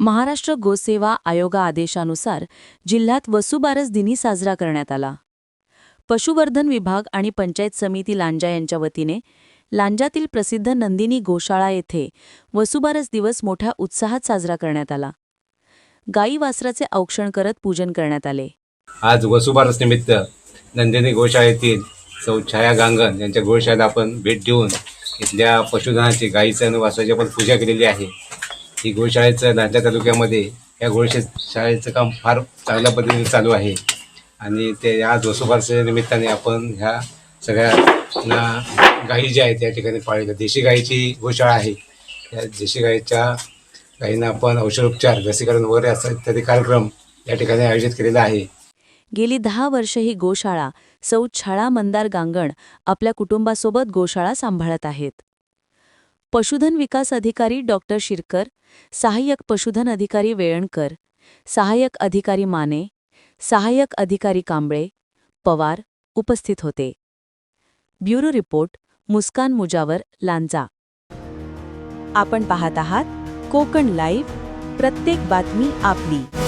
महाराष्ट्र गोसेवा आयोगा आदेशानुसार जिल्ह्यात वसुबारस दिनी साजरा करण्यात आला. पशुवर्धन विभाग आणि पंचायत समिती लांजा यांच्या वतीने लांजातील प्रसिद्ध नंदिनी गोशाळा येथे वसुबारस दिवस मोठ्या उत्साहात साजरा करण्यात आला. गाई वासराचे औक्षण करत पूजन करण्यात आले. आज वसुबारस निमित्त नंदिनी गोशाळेतील सौ छाया गांगण यांच्या गोशाळेला आपण भेट देऊन इथल्या पशुधनाची गाईचं आणि वासराची आपण पूजा केलेली आहे. ही गोशाळेचं लांजा तालुक्यामध्ये या गोशे शाळेचं काम फार चांगल्या पद्धतीने चालू आहे. आणि ते आज वसुबारसच्या निमित्ताने आपण ह्या सगळ्या गाई ज्या आहेत या ठिकाणी पाळल्या. देशी गाईची गोशाळा आहे. या देशी गाईच्या गाईंना आपण औषधोपचार लसीकरण वगैरे असा इत्यादी कार्यक्रम या ठिकाणी आयोजित केलेला आहे. गेली दहा वर्ष ही गोशाळा सौ छाळा मंदार गांगण आपल्या कुटुंबासोबत गोशाळा सांभाळत आहेत. पशुधन विकास अधिकारी डॉक्टर शिरकर सहाय्यक पशुधन अधिकारी वेळणकर सहाय्यक अधिकारी माने सहाय्यक अधिकारी कांबळे पवार उपस्थित होते. Bureau report Muskan Mujawar Lanja. आपण पाहत आहात कोकण लाईव्ह प्रत्येक बातमी आपली.